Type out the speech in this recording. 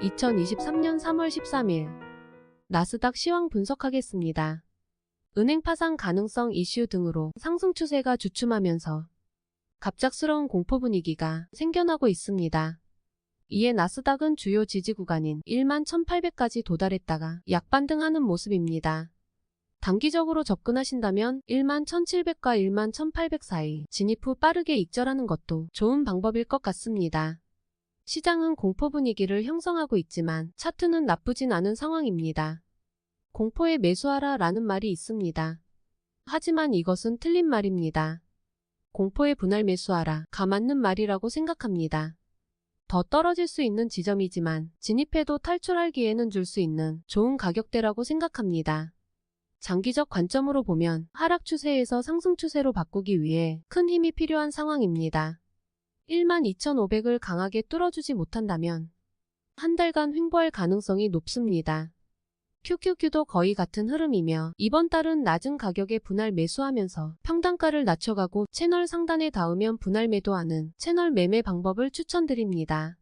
2023년 3월 13일 나스닥 시황 분석하겠습니다. 은행 파산 가능성 이슈 등으로 상승 추세가 주춤하면서 갑작스러운 공포 분위기가 생겨나고 있습니다. 이에 나스닥은 주요 지지 구간인 1만 1800까지 도달했다가 약반등하는 모습입니다. 단기적으로 접근하신다면 1만 1700과 1만 1800 사이 진입 후 빠르게 익절하는 것도 좋은 방법일 것 같습니다. 시장은 공포 분위기를 형성하고 있지만 차트는 나쁘진 않은 상황입니다. 공포에 매수하라 라는 말이 있습니다. 하지만 이것은 틀린 말입니다. 공포에 분할 매수하라 가 맞는 말이라고 생각합니다. 더 떨어질 수 있는 지점이지만 진입해도 탈출할 기회는 줄 수 있는 좋은 가격대라고 생각합니다. 장기적 관점으로 보면 하락 추세에서 상승 추세로 바꾸기 위해 큰 힘이 필요한 상황입니다. 12,500을 강하게 뚫어주지 못한다면 한 달간 횡보할 가능성이 높습니다. QQQ도 거의 같은 흐름이며 이번 달은 낮은 가격에 분할 매수하면서 평단가를 낮춰가고 채널 상단에 닿으면 분할 매도하는 채널 매매 방법을 추천드립니다.